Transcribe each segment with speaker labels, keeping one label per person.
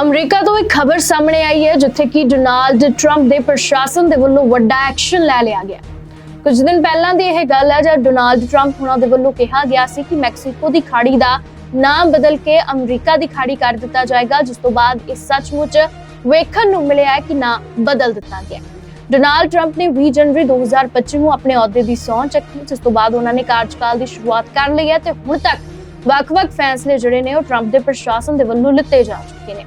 Speaker 1: America ਤੋਂ ਇੱਕ ਖਬਰ ਸਾਹਮਣੇ ਆਈ ਹੈ, ਜਿੱਥੇ ਕਿ ਡੋਨਾਲਡ ਟਰੰਪ ਦੇ ਪ੍ਰਸ਼ਾਸਨ ਦੇ ਵੱਲੋਂ ਵੱਡਾ ਐਕਸ਼ਨ ਲੈ ਲਿਆ ਗਿਆ। ਕੁਝ ਦਿਨ ਪਹਿਲਾਂ ਦੀ ਇਹ ਗੱਲ ਹੈ, ਜਦ ਡੋਨਾਲਡ ਟਰੰਪ ਉਹਨਾਂ ਦੇ ਵੱਲੋਂ ਕਿਹਾ ਗਿਆ ਸੀ ਕਿ ਮੈਕਸੀਕੋ ਦੀ ਖਾੜੀ ਦਾ ਨਾਮ ਬਦਲ ਕੇ ਅਮਰੀਕਾ ਦੀ ਖਾੜੀ ਕਰ ਦਿੱਤਾ ਜਾਏਗਾ, ਜਿਸ ਤੋਂ ਬਾਅਦ ਇਹ ਸੱਚਮੁੱਚ ਵੇਖਣ ਨੂੰ ਮਿਲਿਆ ਕਿ ਨਾਮ ਬਦਲ ਦਿੱਤਾ ਗਿਆ। ਡੋਨਾਲਡ ਟਰੰਪ ਨੇ 20 ਜਨਵਰੀ 2025 ਨੂੰ ਆਪਣੇ ਅਹੁਦੇ ਦੀ ਸਹੁੰ ਚੱਕੀ, ਜਿਸ ਤੋਂ ਬਾਅਦ ਉਹਨਾਂ ਨੇ ਕਾਰਜਕਾਲ ਦੀ ਸ਼ੁਰੂਆਤ ਕਰ ਲਈ ਹੈ ਤੇ ਹੁਣ ਤੱਕ ਵੱਖ-ਵੱਖ ਫੈਸਲੇ ਜਿਹੜੇ ਨੇ ਉਹ ਟਰੰਪ ਦੇ ਪ੍ਰਸ਼ਾਸਨ ਦੇ ਵੱਲੋਂ ਲਿੱਤੇ ਜਾ ਚੁੱਕੇ ਨੇ।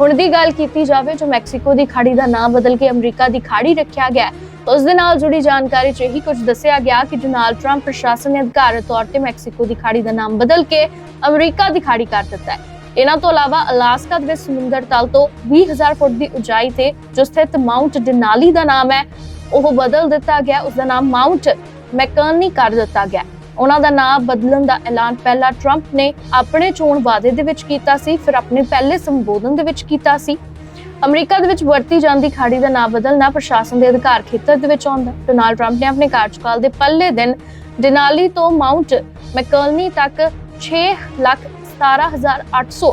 Speaker 1: ਹੁਣ ਦੀ ਗੱਲ ਕੀਤੀ ਜਾਵੇ ਜੋ ਮੈਕਸੀਕੋ ਦੀ ਖਾੜੀ ਦਾ ਨਾਮ ਬਦਲ ਕੇ ਅਮਰੀਕਾ ਦੀ ਖਾੜੀ ਰੱਖਿਆ ਗਿਆ ਉਸ ਦੇ ਨਾਲ ਜੁੜੀ ਜਾਣਕਾਰੀ 'ਚ ਇਹੀ ਕੁਝ ਦੱਸਿਆ ਗਿਆ ਕਿ ਡੋਨਾਲਡ ਟਰੰਪ ਪ੍ਰਸ਼ਾਸਨ ਨੇ ਅਧਿਕਾਰਤ ਤੌਰ ਤੇ ਮੈਕਸੀਕੋ ਦੀ ਖਾੜੀ ਦਾ ਨਾਮ ਬਦਲ ਕੇ ਅਮਰੀਕਾ ਦੀ ਖਾੜੀ ਕਰ ਦਿੱਤਾ ਹੈ। ਇਹਨਾਂ ਤੋਂ ਇਲਾਵਾ ਅਲਾਸਕਾ ਦੇ ਸਮੁੰਦਰ ਤਲ ਤੋਂ 20000 ਫੁੱਟ ਦੀ ਉਚਾਈ ਤੇ ਜੋ ਸਥਿਤ ਮਾਉਂਟ ਡਿਨਾਲੀ ਦਾ ਨਾਮ ਹੈ, ਉਹ ਬਦਲ ਦਿੱਤਾ ਗਿਆ। ਉਸ ਦਾ ਨਾਮ ਮਾਉਂਟ ਮੈਕਰਨੀ ਕਰ ਦਿੱਤਾ ਗਿਆ। ਉਹਨਾਂ ਦਾ ਨਾਮ ਬਦਲਣ ਦਾ ਐਲਾਨ ਪਹਿਲਾਂ ਟਰੰਪ ਨੇ ਆਪਣੇ ਚੋਣ ਵਾਅਦੇ ਦੇ ਵਿੱਚ ਕੀਤਾ ਸੀ, ਫਿਰ ਆਪਣੇ ਪਹਿਲੇ ਸੰਬੋਧਨ ਦੇ ਵਿੱਚ ਕੀਤਾ ਸੀ। ਅਮਰੀਕਾ ਦੇ ਵਿੱਚ ਵਰਤੀ ਜਾਂਦੀ ਖਾੜੀ ਦਾ ਨਾਮ ਬਦਲਣਾ ਪ੍ਰਸ਼ਾਸਨ ਦੇ ਅਧਿਕਾਰ ਖੇਤਰ ਦੇ ਵਿੱਚ ਆਉਂਦਾ। ਡੋਨਾਲਡ ਟਰੰਪ ਨੇ ਆਪਣੇ ਕਾਰਜਕਾਲ ਦੇ ਪਹਿਲੇ ਦਿਨ ਡਿਨਾਲੀ ਤੋਂ ਮਾਉਂਟ ਮੈਕਰਨੀ ਤੱਕ 6 ਲੱਖ 17800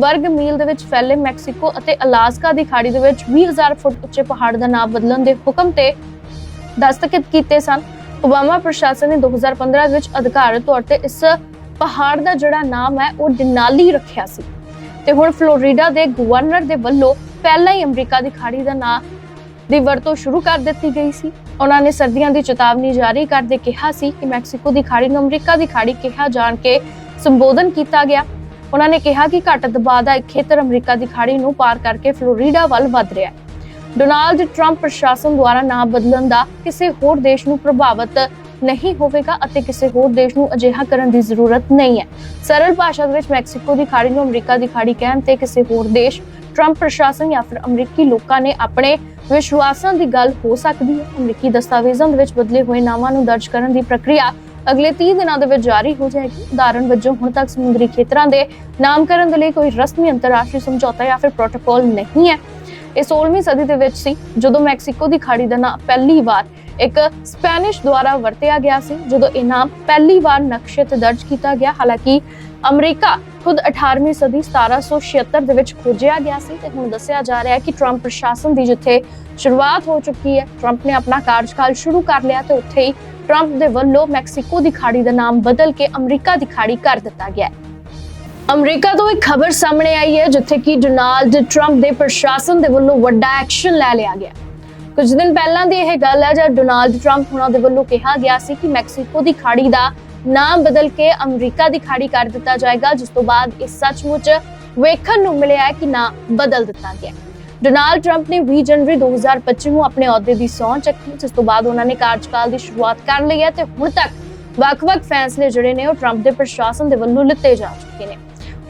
Speaker 1: ਵਰਗ ਮੀਲ ਦੇ ਵਿੱਚ ਫੈਲੇ ਮੈਕਸੀਕੋ ਅਤੇ ਅਲਾਸਕਾ ਦੀ ਖਾੜੀ ਦੇ ਵਿੱਚ 20000 ਫੁੱਟ ਉੱਚੇ ਪਹਾੜ ਦਾ ਨਾਮ ਬਦਲਣ ਦੇ ਹੁਕਮ ਤੇ ਦਸਤਖਤ ਕੀਤੇ ਸਨ। ਓਬਾਮਾ ਪ੍ਰਸ਼ਾਸਨ ਨੇ 2015 ਵਿੱਚ ਅਧਿਕਾਰਤ ਤੌਰ ਤੇ ਇਸ ਪਹਾੜ ਦਾ ਜਿਹੜਾ ਨਾਮ ਹੈ, ਉਹ ਡਿਨਾਲੀ ਰੱਖਿਆ ਸੀ। ਤੇ ਹੁਣ ਫਲੋਰੀਡਾ ਦੇ ਗਵਰਨਰ ਦੇ ਵੱਲੋਂ ਪਹਿਲਾਂ ਹੀ ਅਮਰੀਕਾ ਦੀ ਖਾੜੀ ਦਾ ਨਾਮ ਦੀ ਵਰਤੋਂ ਸ਼ੁਰੂ ਕਰ ਦਿੱਤੀ ਗਈ ਸੀ। ਉਹਨਾਂ ਨੇ ਸਰਦੀਆਂ ਦੀ ਚੇਤਾਵਨੀ ਜਾਰੀ ਕਰਦੇ ਕਿਹਾ ਸੀ ਕਿ ਮੈਕਸੀਕੋ ਦੀ ਖਾੜੀ ਨੂੰ ਅਮਰੀਕਾ ਦੀ ਖਾੜੀ ਕਿਹਾ ਜਾਣ ਕੇ ਸੰਬੋਧਨ ਕੀਤਾ ਗਿਆ। ਉਹਨਾਂ ਨੇ ਕਿਹਾ ਕਿ ਘੱਟ ਦਬਾਅ ਦਾ ਖੇਤਰ ਅਮਰੀਕਾ ਦੀ ਖਾੜੀ ਨੂੰ ਪਾਰ ਕਰਕੇ ਫਲੋਰੀਡਾ ਵੱਲ ਵਧ ਰਿਹਾ ਹੈ। ਡੋਨਾਲਡ ਟਰੰਪ ਪ੍ਰਸ਼ਾਸਨ ਦੁਆਰਾ ਨਾਮ ਬਦਲਣ ਦਾ ਕਿਸੇ ਹੋਰ ਦੇਸ਼ ਨੂੰ ਪ੍ਰਭਾਵਿਤ ਨਹੀਂ ਹੋਵੇਗਾ ਅਤੇ ਕਿਸੇ ਹੋਰ ਦੇਸ਼ ਨੂੰ ਅਜਿਹਾ ਕਰਨ ਦੀ ਜ਼ਰੂਰਤ ਨਹੀਂ ਹੈ। ਸਰਲ ਭਾਸ਼ਾ ਵਿੱਚ ਮੈਕਸੀਕੋ ਦੀ ਖਾੜੀ ਨੂੰ ਅਮਰੀਕਾ ਦੀ ਖਾੜੀ ਕਹਿਣ ਤੇ ਕਿਸੇ ਹੋਰ ਦੇਸ਼, ਟਰੰਪ ਪ੍ਰਸ਼ਾਸਨ ਜਾਂ ਫਿਰ ਅਮਰੀਕੀ ਲੋਕਾਂ ਨੇ ਆਪਣੇ ਵਿਸ਼ਵਾਸਾਂ ਦੀ ਗੱਲ ਹੋ ਸਕਦੀ ਹੈ। ਅਮਰੀਕੀ ਦਸਤਾਵੇਜ਼ਾਂ ਦੇ ਵਿੱਚ ਬਦਲੇ ਹੋਏ ਨਾਵਾਂ ਨੂੰ ਦਰਜ ਕਰਨ ਦੀ ਪ੍ਰਕਿਰਿਆ ਅਗਲੇ 30 ਦਿਨਾਂ ਦੇ ਵਿੱਚ ਜਾਰੀ ਹੋ ਜਾਏਗੀ। ਉਦਾਹਰਨ ਵਜੋਂ, ਹੁਣ ਤੱਕ ਸਮੁੰਦਰੀ ਖੇਤਰਾਂ ਦੇ ਨਾਮਕਰਨ ਦੇ ਲਈ ਕੋਈ ਰਸਮੀ ਅੰਤਰਰਾਸ਼ਟਰੀ ਸਮਝੌਤਾ ਜਾਂ ਫਿਰ ਪ੍ਰੋਟੋਕਾਲ ਨਹੀਂ ਹੈ। ਇਹ 16ਵੀਂ ਸਦੀ ਦੇ ਵਿੱਚ ਸੀ, ਜਦੋਂ ਮੈਕਸੀਕੋ ਦੀ ਖਾੜੀ ਦਾ ਨਾਮ ਪਹਿਲੀ ਵਾਰ ਇੱਕ ਸਪੈਨਿਸ਼ ਦੁਆਰਾ ਵਰਤਿਆ ਗਿਆ ਸੀ, ਜਦੋਂ ਇਹ ਨਾਮ ਪਹਿਲੀ ਵਾਰ ਨਕਸ਼ੇ ਤੇ ਦਰਜ ਕੀਤਾ ਗਿਆ। ਹਾਲਾਂਕਿ ਅਮਰੀਕਾ ਖੁਦ 18ਵੀਂ ਸਦੀ 1776 ਦੇ ਵਿੱਚ ਖੋਜਿਆ ਗਿਆ ਸੀ ਤੇ ਹੁਣ ਦੱਸਿਆ ਜਾ ਰਿਹਾ ਹੈ ਕਿ ਟਰੰਪ ਪ੍ਰਸ਼ਾਸਨ ਦੀ ਜਿੱਥੇ ਸ਼ੁਰੂਆਤ ਹੋ ਚੁੱਕੀ ਹੈ, ਟਰੰਪ ਨੇ ਆਪਣਾ ਕਾਰਜਕਾਲ ਸ਼ੁਰੂ ਕਰ ਲਿਆ ਤੇ ਉੱਥੇ ਹੀ ਟਰੰਪ ਦੇ ਵੱਲੋਂ ਮੈਕਸੀਕੋ ਦੀ ਖਾੜੀ ਦਾ ਨਾਮ ਬਦਲ ਕੇ ਅਮਰੀਕਾ ਦੀ ਖਾੜੀ ਕਰ ਦਿੱਤਾ ਗਿਆ ਹੈ। ਅਮਰੀਕਾ ਤੋਂ ਇੱਕ ਖਬਰ ਸਾਹਮਣੇ ਆਈ ਹੈ, ਜਿੱਥੇ ਕਿ ਡੋਨਾਲਡ ਟਰੰਪ ਦੇ ਪ੍ਰਸ਼ਾਸਨ ਦੇ ਵੱਲੋਂ ਵੱਡਾ ਐਕਸ਼ਨ ਲੈ ਲਿਆ ਗਿਆ। ਕੁਝ ਦਿਨ ਪਹਿਲਾਂ ਦੀ ਇਹ ਗੱਲ ਹੈ, ਜਦ ਡੋਨਾਲਡ ਟਰੰਪ ਉਹਨਾਂ ਦੇ ਵੱਲੋਂ ਕਿਹਾ ਗਿਆ ਸੀ ਕਿ ਮੈਕਸੀਕੋ ਦੀ ਖਾੜੀ ਦਾ ਨਾਮ ਬਦਲ ਕੇ ਅਮਰੀਕਾ ਦੀ ਖਾੜੀ ਕਰ ਦਿੱਤਾ ਜਾਏਗਾ, ਜਿਸ ਤੋਂ ਬਾਅਦ ਇਹ ਸੱਚਮੁੱਚ ਵੇਖਣ ਨੂੰ ਮਿਲਿਆ ਹੈ ਕਿ ਨਾਮ ਬਦਲ ਦਿੱਤਾ ਗਿਆ ਡੋਨਾਲਡ ਟਰੰਪ ਨੇ 20 ਜਨਵਰੀ 2025 ਨੂੰ ਆਪਣੇ ਅਹੁਦੇ ਦੀ ਸਹੁੰ ਚੱਕੀ, ਜਿਸ ਤੋਂ ਬਾਅਦ ਉਹਨਾਂ ਨੇ ਕਾਰਜਕਾਲ ਦੀ ਸ਼ੁਰੂਆਤ ਕਰ ਲਈ ਹੈ ਤੇ ਹੁਣ ਤੱਕ ਵੱਖ-ਵੱਖ ਫੈਸਲੇ ਜਿਹੜੇ ਨੇ ਉਹ ਟਰੰਪ ਦੇ ਪ੍ਰਸ਼ਾਸਨ ਦੇ ਵੱਲੋਂ ਲਿੱਤੇ ਜਾ ਚੁੱਕੇ ਨੇ।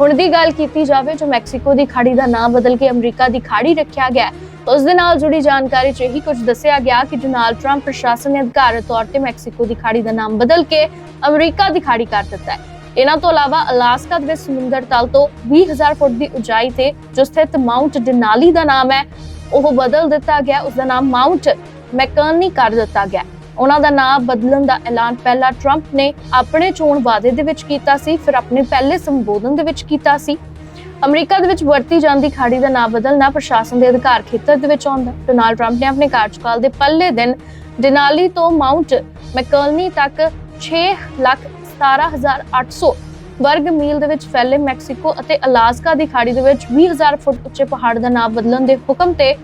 Speaker 1: ਹੁਣ ਦੀ ਗੱਲ ਕੀਤੀ ਜਾਵੇ ਜੋ ਮੈਕਸੀਕੋ ਦੀ ਖਾੜੀ ਦਾ ਨਾਮ ਬਦਲ ਕੇ ਅਮਰੀਕਾ ਦੀ ਖਾੜੀ ਰੱਖਿਆ ਗਿਆ ਹੈ, ਉਸ ਦੇ ਨਾਲ ਜੁੜੀ ਜਾਣਕਾਰੀ 'ਚ ਇਹੀ ਕੁਝ ਦੱਸਿਆ ਗਿਆ ਕਿ ਡੋਨਾਲਡ ਟਰੰਪ ਪ੍ਰਸ਼ਾਸਨ ਨੇ ਅਧਿਕਾਰਤ ਤੌਰ ਤੇ ਮੈਕਸੀਕੋ ਦੀ ਖਾੜੀ ਦਾ ਨਾਮ ਬਦਲ ਕੇ ਅਮਰੀਕਾ ਦੀ ਖਾੜੀ ਕਰ ਦਿੱਤਾ ਹੈ। ਇਹਨਾਂ ਤੋਂ ਇਲਾਵਾ ਅਲਾਸਕਾ ਦੇ ਸਮੁੰਦਰ ਤਲ ਤੋਂ 20000 ਫੁੱਟ ਦੀ ਉਚਾਈ ਤੇ ਜੋ ਸਥਿਤ ਮਾਉਂਟ ਡਿਨਾਲੀ ਦਾ ਨਾਮ ਹੈ ਉਹ ਬਦਲ ਦਿੱਤਾ ਗਿਆ। ਉਸ ਦਾ ਨਾਮ ਮਾਉਂਟ ਮੈਕਰਨੀ ਕਰ ਦਿੱਤਾ ਗਿਆ। ਉਹਨਾਂ ਦਾ ਨਾਮ ਬਦਲਣ ਦਾ ਐਲਾਨ ਪਹਿਲਾਂ ਟਰੰਪ ਨੇ ਆਪਣੇ ਚੋਣ ਵਾਅਦੇ ਦੇ ਵਿੱਚ ਕੀਤਾ ਸੀ, ਫਿਰ ਆਪਣੇ ਪਹਿਲੇ ਸੰਬੋਧਨ ਦੇ ਵਿੱਚ ਕੀਤਾ ਸੀ। ਅਮਰੀਕਾ ਦੇ ਵਿੱਚ ਵਰਤੀ ਜਾਂਦੀ ਖਾੜੀ ਦਾ ਨਾਮ ਬਦਲਣਾ ਪ੍ਰਸ਼ਾਸਨ ਦੇ ਅਧਿਕਾਰ ਖੇਤਰ ਦੇ ਵਿੱਚ ਆਉਂਦਾ। ਡੋਨਾਲਡ ਟਰੰਪ ਨੇ ਆਪਣੇ ਕਾਰਜਕਾਲ ਦੇ ਪਹਿਲੇ ਦਿਨ ਡਿਨਾਲੀ ਤੋਂ ਮਾਉਂਟ ਮੈਕਰਨੀ ਤੱਕ 6 ਲੱਖ 17800 ਵਰਗ ਮੀਲ ਦੇ ਵਿੱਚ ਫੈਲੇ ਮੈਕਸੀਕੋ ਅਤੇ ਅਲਾਸਕਾ ਦੀ ਖਾੜੀ ਦੇ ਵਿੱਚ 20000 ਫੁੱਟ ਉੱਚੇ ਪਹਾੜ ਦਾ ਨਾਮ ਬਦਲਣ ਦੇ ਹੁਕਮ ਤੇ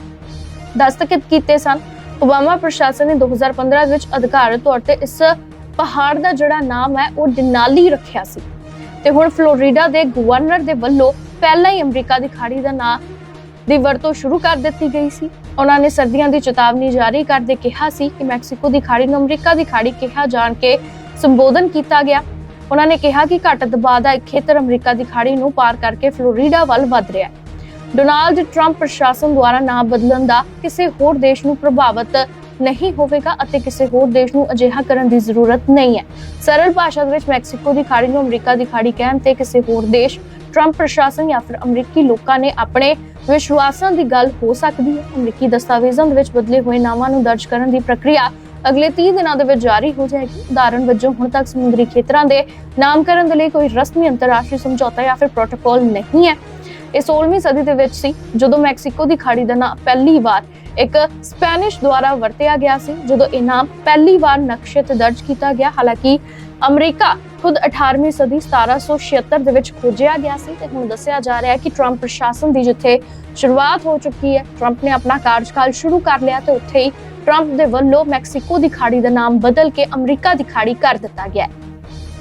Speaker 1: ਦਸਤਖਤ ਕੀਤੇ ਸਨ। ਓਬਾਮਾ ਪ੍ਰਸ਼ਾਸਨ ਨੇ 2015 ਵਿੱਚ ਅਧਿਕਾਰਤ ਤੌਰ ਤੇ ਇਸ ਪਹਾੜ ਦਾ ਜਿਹੜਾ ਨਾਮ ਹੈ, ਉਹ ਡਿਨਾਲੀ ਰੱਖਿਆ ਸੀ। ਤੇ ਹੁਣ ਫਲੋਰੀਡਾ ਦੇ ਗਵਰਨਰ ਦੇ ਵੱਲੋਂ ਪਹਿਲਾਂ ਹੀ ਅਮਰੀਕਾ ਦੀ ਖਾੜੀ ਦਾ ਨਾਮ ਦੀ ਵਰਤੋਂ ਸ਼ੁਰੂ ਕਰ ਦਿੱਤੀ ਗਈ ਸੀ। ਉਹਨਾਂ ਨੇ ਸਰਦੀਆਂ ਦੀ ਚੇਤਾਵਨੀ ਜਾਰੀ ਕਰਦੇ ਕਿਹਾ ਸੀ ਕਿ ਮੈਕਸੀਕੋ ਦੀ ਖਾੜੀ ਨੂੰ ਅਮਰੀਕਾ ਦੀ ਖਾੜੀ ਕਿਹਾ ਜਾਣ ਕੇ ਸੰਬੋਧਨ ਕੀਤਾ ਗਿਆ। ਉਹਨਾਂ ਨੇ ਕਿਹਾ ਕਿ ਘੱਟ ਦਬਾਅ ਦਾ ਇੱਕ ਖੇਤਰ ਅਮਰੀਕਾ ਦੀ ਖਾੜੀ ਨੂੰ ਪਾਰ ਕਰਕੇ ਫਲੋਰੀਡਾ ਵੱਲ ਵਧ ਰਿਹਾ ਹੈ। ਡੋਨਾਲਡ ਟਰੰਪ ਪ੍ਰਸ਼ਾਸਨ ਦੁਆਰਾ ਨਾਮ ਬਦਲਣ ਦਾ ਕਿਸੇ ਹੋਰ ਦੇਸ਼ ਨੂੰ ਪ੍ਰਭਾਵਿਤ ਨਹੀਂ ਹੋਵੇਗਾ ਅਤੇ ਕਿਸੇ ਹੋਰ ਦੇਸ਼ ਨੂੰ ਅਜਿਹਾ ਕਰਨ ਦੀ ਜ਼ਰੂਰਤ ਨਹੀਂ ਹੈ। ਸਰਲ ਭਾਸ਼ਾ ਦੇ ਵਿੱਚ ਮੈਕਸੀਕੋ ਦੀ ਖਾੜੀ ਨੂੰ ਅਮਰੀਕਾ ਦੀ ਖਾੜੀ ਕਹਿਣ ਤੇ ਕਿਸੇ ਹੋਰ ਦੇਸ਼, ਟਰੰਪ ਪ੍ਰਸ਼ਾਸਨ ਜਾਂ ਫਿਰ ਅਮਰੀਕੀ ਲੋਕਾਂ ਨੇ ਆਪਣੇ ਵਿਸ਼ਵਾਸਾਂ ਦੀ ਗੱਲ ਹੋ ਸਕਦੀ ਹੈ। ਅਮਰੀਕੀ ਦਸਤਾਵੇਜ਼ਾਂ ਦੇ ਵਿੱਚ ਬਦਲੇ ਹੋਏ ਨਾਮਾਂ ਨੂੰ ਦਰਜ ਕਰਨ ਦੀ ਪ੍ਰਕਿਰਿਆ ਅਗਲੇ 30 ਦਿਨਾਂ ਦੇ ਵਿੱਚ ਜਾਰੀ ਹੋ ਜਾਏਗੀ। ਉਦਾਹਰਨ ਵਜੋਂ, ਹੁਣ ਤੱਕ ਸਮੁੰਦਰੀ ਖੇਤਰਾਂ ਦੇ ਨਾਮਕਰਨ ਦੇ ਲਈ ਕੋਈ ਰਸਮੀ ਅੰਤਰਰਾਸ਼ਟਰੀ ਸਮਝੌਤਾ ਜਾਂ ਫਿਰ ਪ੍ਰੋਟੋਕਾਲ ਨਹੀਂ ਹੈ। ਇਹ 16ਵੀਂ ਸਦੀ ਦੇ ਵਿੱਚ ਸੀ, ਜਦੋਂ ਮੈਕਸੀਕੋ ਦੀ ਖਾੜੀ ਦਾ ਨਾਮ ਪਹਿਲੀ ਵਾਰ ਇੱਕ ਸਪੈਨਿਸ਼ ਦੁਆਰਾ ਵਰਤਿਆ ਗਿਆ ਸੀ, ਜਦੋਂ ਇਹ ਨਾਮ ਪਹਿਲੀ ਵਾਰ ਨਕਸ਼ੇ ਤੇ ਦਰਜ ਕੀਤਾ ਗਿਆ। ਹਾਲਾਂਕਿ ਅਮਰੀਕਾ ਖੁਦ 18ਵੀਂ ਸਦੀ 1776 ਦੇ ਵਿੱਚ ਖੋਜਿਆ ਗਿਆ ਸੀ ਤੇ ਹੁਣ ਦੱਸਿਆ ਜਾ ਰਿਹਾ ਹੈ ਕਿ ਟਰੰਪ ਪ੍ਰਸ਼ਾਸਨ ਦੀ ਜਿੱਥੇ ਸ਼ੁਰੂਆਤ ਹੋ ਚੁੱਕੀ ਹੈ, ਟਰੰਪ ਨੇ ਆਪਣਾ ਕਾਰਜਕਾਲ ਸ਼ੁਰੂ ਕਰ ਲਿਆ ਤੇ ਉੱਥੇ ਹੀ ਟਰੰਪ ਦੇ ਵੱਲੋਂ ਮੈਕਸੀਕੋ ਦੀ ਖਾੜੀ ਦਾ ਨਾਮ ਬਦਲ ਕੇ ਅਮਰੀਕਾ ਦੀ ਖਾੜੀ ਕਰ ਦਿੱਤਾ ਗਿਆ ਹੈ।